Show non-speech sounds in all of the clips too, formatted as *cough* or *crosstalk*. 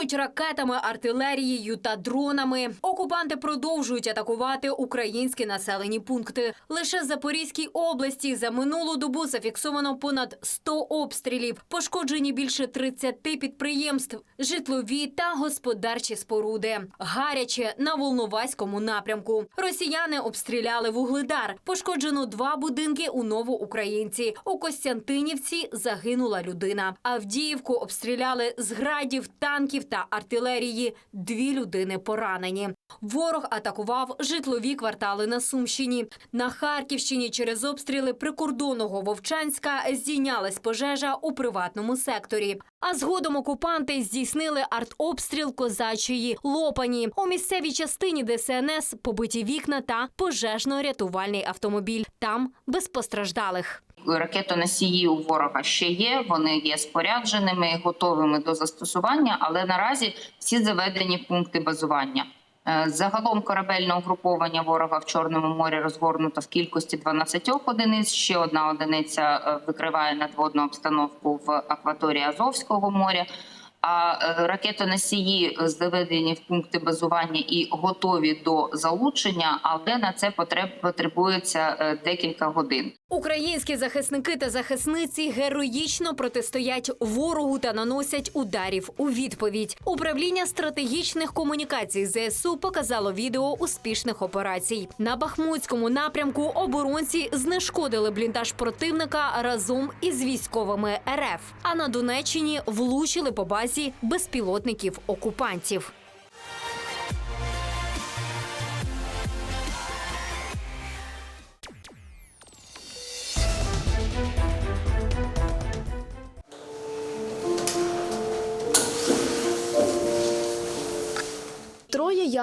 б'ють ракетами, артилерією та дронами. Окупанти продовжують атакувати українські населені пункти. Лише в Запорізькій області за минулу добу зафіксовано понад 100 обстрілів. Пошкоджені більше 30 підприємств, житлові та господарчі споруди. Гаряче на Волноваському напрямку. Росіяни обстріляли вугледар. Пошкоджено два будинки у Новоукраїнці. У Костянтинівці загинула людина. Авдіївку обстріляли з градів, танків та артилерії. Дві людини поранені. Ворог атакував житлові квартали на Сумщині. На Харківщині через обстріли прикордонного Вовчанська здійнялась пожежа у приватному секторі. А згодом окупанти здійснили артобстріл козачої Лопані. У місцевій частині ДСНС побиті вікна та пожежно-рятувальний автомобіль. Там без постраждалих. Ракетоносії у ворога ще є. Вони є спорядженими, готовими до застосування, але наразі всі заведені пункти базування. Е, Загалом корабельне угруповання ворога в Чорному морі розгорнуто в кількості 12 одиниць. Ще одна одиниця е, викриває надводну обстановку в акваторії Азовського моря. А е, ракетоносії заведені в пункти базування і готові до залучення, але на це потреб потребується декілька годин. Українські захисники та захисниці героїчно протистоять ворогу та наносять ударів у відповідь. Управління стратегічних комунікацій ЗСУ показало відео успішних операцій. На Бахмутському напрямку оборонці знешкодили бліндаж противника разом із військовими РФ. А на Донеччині влучили по базі безпілотників окупантів.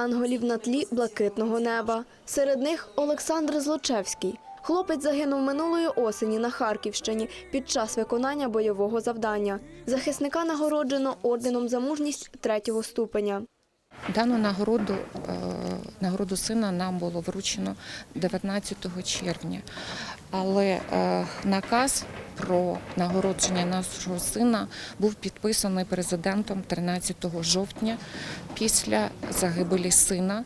Янголів на тлі блакитного неба. Серед них Олександр Злочевський. Хлопець загинув минулої осені на Харківщині під час виконання бойового завдання. Захисника нагороджено орденом за мужність третього ступеня. Дану нагороду, е, нагороду сина нам було вручено 19 червня, але е, наказ про нагородження нашого сина був підписаний президентом 13 жовтня після загибелі сина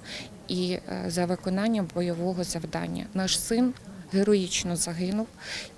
і е, за виконання бойового завдання. Наш син героїчно загинув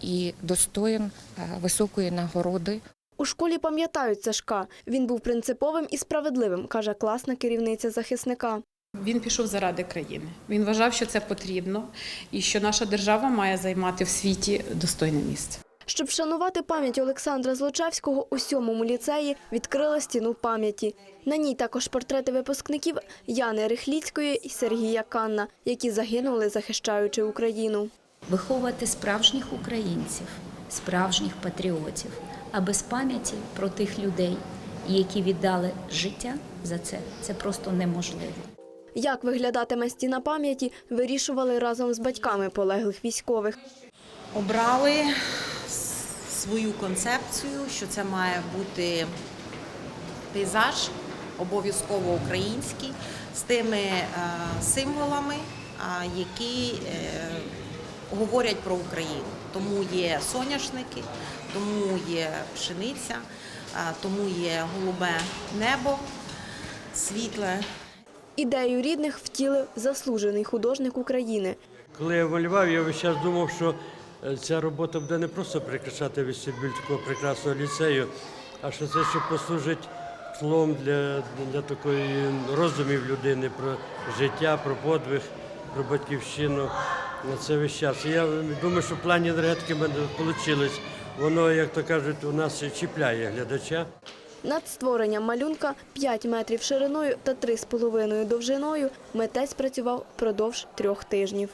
і достоїн е, високої нагороди У школі пам'ятають Сашка. Він був принциповим і справедливим, каже класна керівниця захисника. Він пішов заради країни. Він вважав, що це потрібно, і що наша держава має займати в світі достойне місце. Щоб вшанувати пам'ять Олександра Злочевського, у сьомому ліцеї відкрили стіну пам'яті. На ній також портрети випускників Яни Рихліцької і Сергія Канна, які загинули, захищаючи Україну. виховувати справжніх українців, справжніх патріотів, а без пам'яті про тих людей, які віддали життя за це, це просто неможливо. Як виглядатиме стіна пам'яті, вирішували разом з батьками полеглих військових. обрали свою концепцію, що це має бути пейзаж, обов'язково український, з тими е, символами, які е, говорять про Україну. Тому є соняшники, тому є пшениця, тому є голубе небо, світле, Ідею рідних втілив заслужений художник України. Коли я малював, я весь час думав, що ця робота буде не просто прикрашати вестибюль такого прекрасного ліцею, а що це ще послужить тлом для, для такої роздумів людини про життя, про подвиг, про батьківщину. На це весь час. Я думаю, що в плані енергетики в мене вийшло. Воно, як то кажуть, у нас чіпляє глядача. Над створенням малюнка 5 метрів шириною та 3,5 довжиною митець працював впродовж трьох тижнів.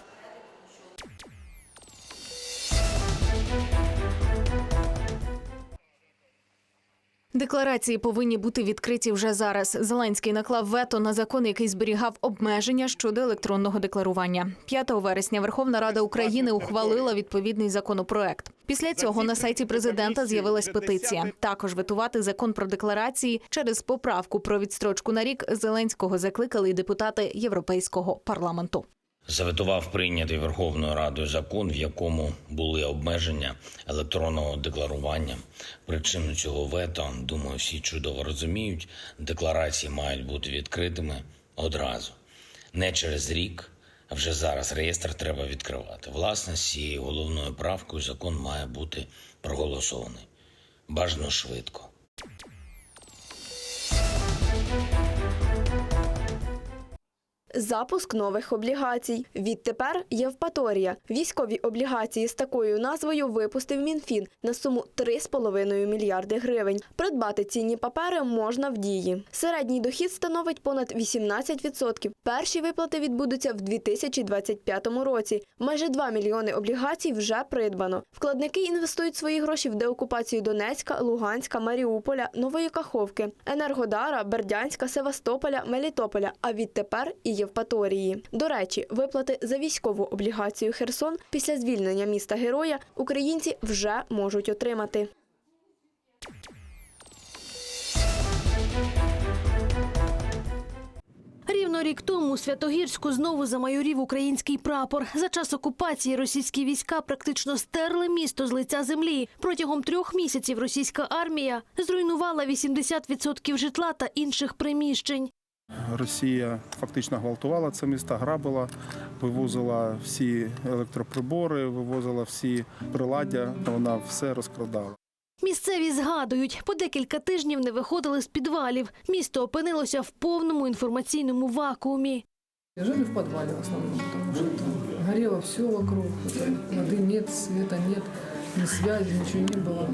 Декларації повинні бути відкриті вже зараз. Зеленський наклав вето на закон, який зберігав обмеження щодо електронного декларування. 5 вересня Верховна Рада України ухвалила відповідний законопроект. Після цього на сайті президента з'явилась петиція. Також ветувати закон про декларації через поправку про відстрочку на рік Зеленського закликали й депутати Європейського парламенту. Заветував прийнятий Верховною Радою закон, в якому були обмеження електронного декларування. Причину цього вето, думаю, всі чудово розуміють. Декларації мають бути відкритими одразу, не через рік. Вже зараз реєстр треба відкривати. Власне, з цією головною правкою закон має бути проголосований. Бажано швидко. Запуск нових облігацій. Відтепер Євпаторія. Військові облігації з такою назвою випустив Мінфін на суму 3,5 мільярди гривень. Придбати цінні папери можна в дії. Середній дохід становить понад 18%. Перші виплати відбудуться в 2025 році. Майже 2 мільйони облігацій вже придбано. Вкладники інвестують свої гроші в деокупацію Донецька, Луганська, Маріуполя, Нової Каховки, Енергодара, Бердянська, Севастополя, Мелітополя, а відтепер і Євпаторії. До речі, виплати за військову облігацію Херсон після звільнення міста героя українці вже можуть отримати. Рівно рік тому у Святогірську знову замайорів український прапор. За час окупації російські війська практично стерли місто з лиця землі. Протягом трьох місяців російська армія зруйнувала 80% житла та інших приміщень. Росія фактично гвалтувала це місто, грабила, вивозила всі електроприбори, вивозила всі приладдя. Вона все розкрадала. Місцеві згадують, по декілька тижнів не виходили з підвалів. Місто опинилося в повному інформаційному вакуумі. Жили в подвале в основном, потому что там горело все вокруг. Это Воды нет, света нет, ни связи, ничего не было.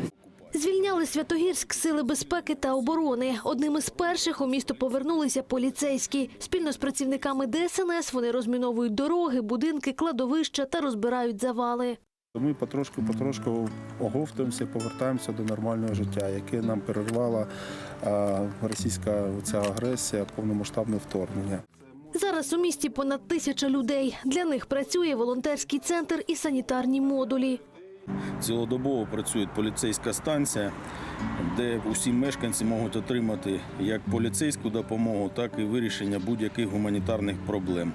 Звільняли Святогірськ сили безпеки та оборони. Одним із перших у місто повернулися поліцейські. Спільно з працівниками ДСНС вони розміновують дороги, будинки, кладовища та розбирають завали. Ми потрошку, потрошку оговтуємося, повертаємося до нормального життя, яке нам перервала російська ця агресія, повномасштабне вторгнення. Зараз у місті понад тисяча людей. Для них працює волонтерський центр і санітарні модулі. Цілодобово працює поліцейська станція, де усі мешканці можуть отримати як поліцейську допомогу, так і вирішення будь-яких гуманітарних проблем.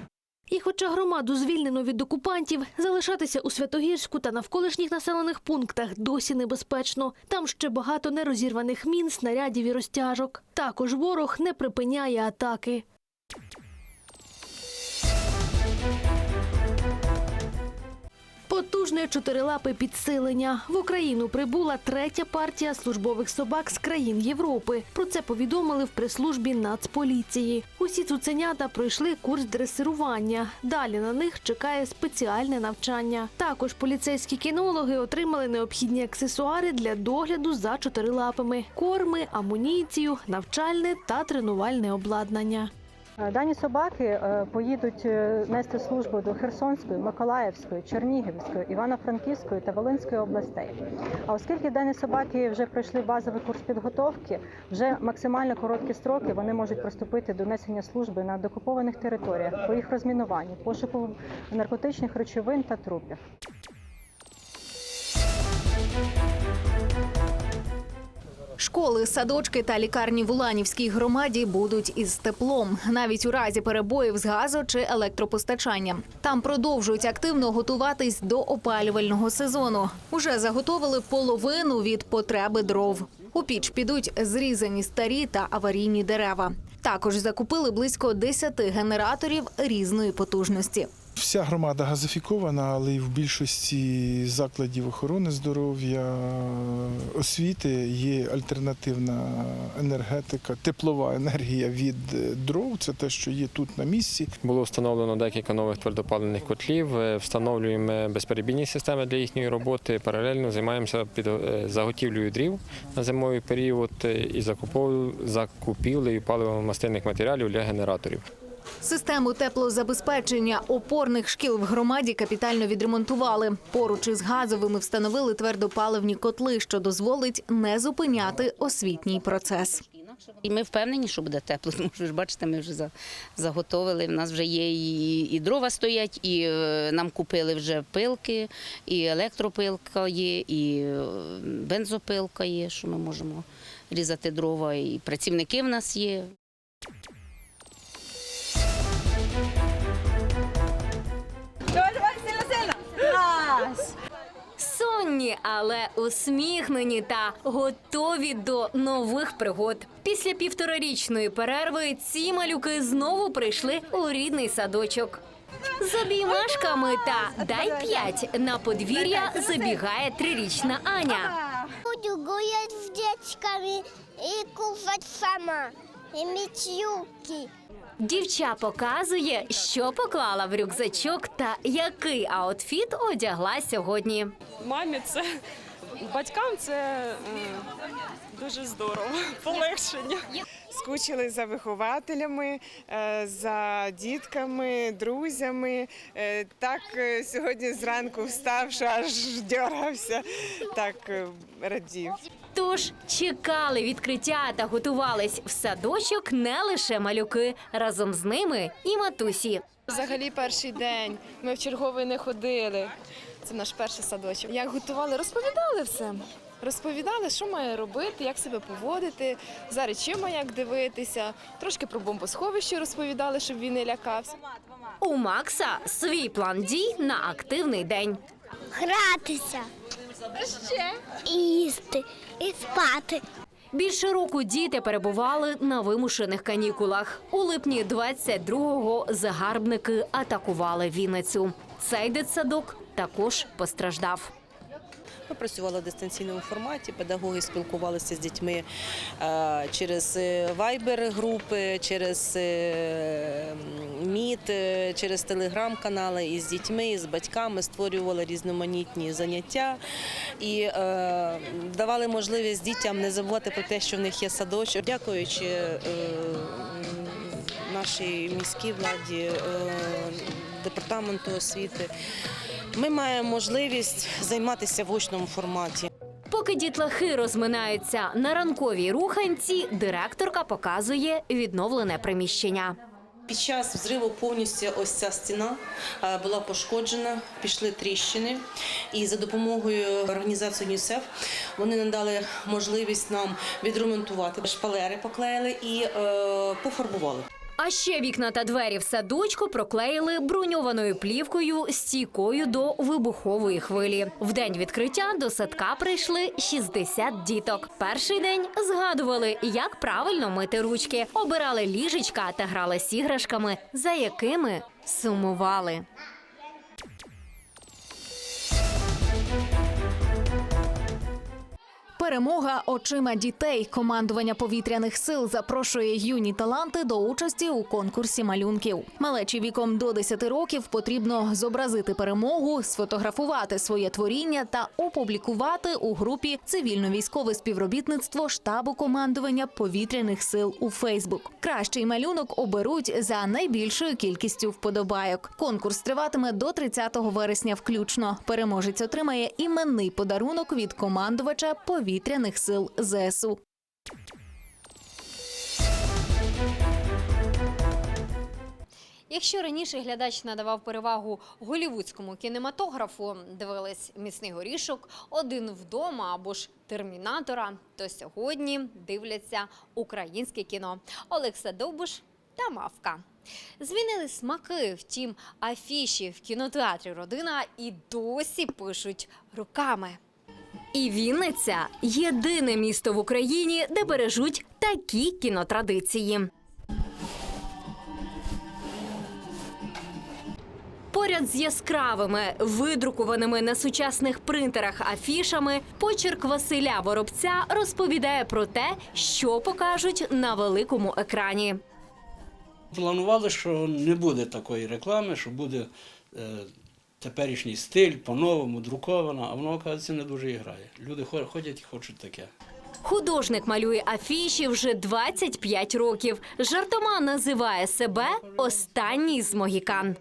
І хоча громаду звільнено від окупантів, залишатися у Святогірську та навколишніх населених пунктах досі небезпечно. Там ще багато нерозірваних мін, снарядів і розтяжок. Також ворог не припиняє атаки. Потужне чотирилапе підсилення. В Україну прибула третя партія службових собак з країн Європи. Про це повідомили в прес-службі Нацполіції. Усі цуценята пройшли курс дресирування. Далі на них чекає спеціальне навчання. Також поліцейські кінологи отримали необхідні аксесуари для догляду за чотирилапами: корми, амуніцію, навчальне та тренувальне обладнання. Дані собаки е, поїдуть е, нести службу до Херсонської, Миколаївської, Чернігівської, Івано-Франківської та Волинської областей. А оскільки дані собаки вже пройшли базовий курс підготовки, вже максимально короткі строки вони можуть приступити до несення служби на докупованих територіях по їх розмінуванню, пошуку наркотичних речовин та трупів. Школи, садочки та лікарні в Уланівській громаді будуть із теплом, навіть у разі перебоїв з газу чи електропостачанням. Там продовжують активно готуватись до опалювального сезону. Уже заготовили половину від потреби дров. У піч підуть зрізані старі та аварійні дерева. Також закупили близько 10 генераторів різної потужності. Вся громада газифікована, але й в більшості закладів охорони здоров'я, освіти є альтернативна енергетика, теплова енергія від дров. Це те, що є тут на місці. Було встановлено декілька нових твердопаливних котлів. е, Встановлюємо безперебійні системи для їхньої роботи. Паралельно займаємося під е, заготівлею дрів на зимовий період е, і закупівлею паливо-мастильних матеріалів для генераторів. Систему теплозабезпечення опорних шкіл в громаді капітально відремонтували. Поруч із газовими встановили твердопаливні котли, що дозволить не зупиняти освітній процес. І ми впевнені, що буде тепло, *laughs* тому що ж бачите, ми вже за- заготовили. В нас вже є і, і дрова стоять, і е, нам купили вже пилки, і електропилка є, і е, бензопилка є, що ми можемо різати дрова, і працівники в нас є. Сумні, але усміхнені та готові до нових пригод. Після півторарічної перерви ці малюки знову прийшли у рідний садочок. З обіймашками та дай п'ять на подвір'я забігає трирічна Аня. Буду гулять с девочками и кушать сама. И мыть юбки. Дівча показує, що поклала в рюкзачок та який аутфіт одягла сьогодні. Мамі це батькам це е, дуже здорово, *laughs* полегшення. Скучили за вихователями, е, за дітками, друзями. Е, Так сьогодні зранку встав, аж дьорався, так радів. Тож чекали відкриття та готувались в садочок не лише малюки, разом з ними і матусі. Взагалі перший день. Ми в черговий не ходили. Це наш перший садочок. Як готували, розповідали все. Розповідали, що має робити, як себе поводити, за речима як дивитися. Трошки про бомбосховище розповідали, щоб він не лякався. У Макса свій план дій на активний день. Гратися. Ще. І їсти. І спати. Більше року діти перебували на вимушених канікулах. У липні 22-го загарбники атакували Вінницю. Цей дитсадок також постраждав. Ми працювали в дистанційному форматі. Педагоги спілкувалися з дітьми е, через вайбер-групи, через е, міт, е, через телеграм-канали із дітьми, і з батьками створювали різноманітні заняття і давали можливість дітям не забувати про те, що в них є садочок. Дякуючи нашій міській владі, департаменту освіти. Ми маємо можливість займатися в очному форматі. Поки дітлахи розминаються на ранковій руханці, директорка показує відновлене приміщення. Під час взриву повністю ось ця стіна е, була пошкоджена, пішли тріщини. І за допомогою організації ЮНІСЕФ вони надали можливість нам відремонтувати. Шпалери поклеїли і е, пофарбували. А ще вікна та двері в садочку проклеїли броньованою плівкою стійкою до вибухової хвилі. В день відкриття до садка прийшли 60 діток. Перший день згадували, як правильно мити ручки, обирали ліжечка та грали з іграшками, за якими сумували. Перемога очима дітей. Командування повітряних сил запрошує юні таланти до участі у конкурсі малюнків. Малечі віком до 10 років потрібно зобразити перемогу, сфотографувати своє творіння та опублікувати у групі цивільно-військове співробітництво штабу командування повітряних сил у Фейсбук. Кращий малюнок оберуть за найбільшою кількістю вподобайок. Конкурс триватиме до 30 вересня включно. Переможець отримає іменний подарунок від командувача повітряних сил ЗСУ. Якщо раніше глядач надавав перевагу голівудському кінематографу, дивились міцний горішок, один вдома або ж термінатора, то сьогодні дивляться українське кіно Олекса Довбуш та Мавка. Змінили смаки, втім, афіші в кінотеатрі Родина і досі пишуть руками. І Вінниця єдине місто в Україні, де бережуть такі кінотрадиції. Поряд з яскравими, видрукованими на сучасних принтерах афішами, почерк Василя Воробця розповідає про те, що покажуть на великому екрані. Планували, що не буде такої реклами, що буде е, теперішній стиль, по-новому, друкована, а воно, оказується, не дуже і грає. Люди хо- ходять і хочуть таке. Художник малює афіші вже 25 років. Жартома називає себе останній з могікан.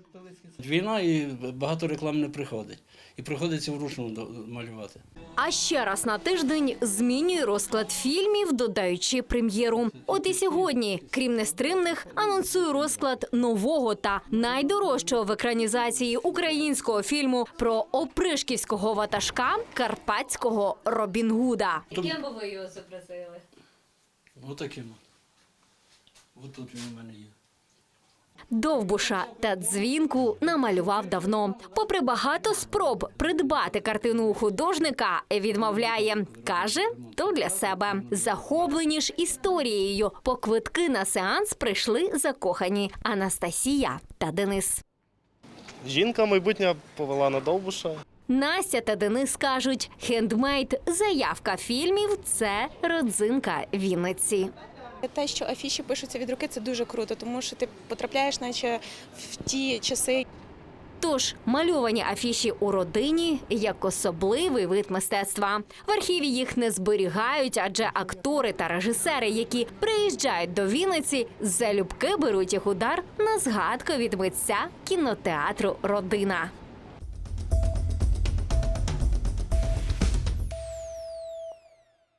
Війна і багато реклам не приходить. І приходиться вручну малювати. А ще раз на тиждень змінює розклад фільмів, додаючи прем'єру. От і сьогодні, крім нестримних, анонсує розклад нового та найдорожчого в екранізації українського фільму про опришківського ватажка карпатського Робін Гуда. Яким би ви його зобразили? Отаким. От тут він у мене є. Довбуша та дзвінку намалював давно. Попри багато спроб придбати картину у художника, відмовляє. Каже, то для себе. Захоплені ж історією. По квитки на сеанс прийшли закохані Анастасія та Денис. Жінка майбутня повела на Довбуша. Настя та Денис кажуть, хендмейд заявка фільмів це родзинка Вінниці. Те, що афіші пишуться від руки, це дуже круто, тому що ти потрапляєш, наче в ті часи. Тож мальовані афіші у родині як особливий вид мистецтва. В архіві їх не зберігають, адже актори та режисери, які приїжджають до Вінниці, залюбки беруть їх удар на згадку від митця кінотеатру Родина.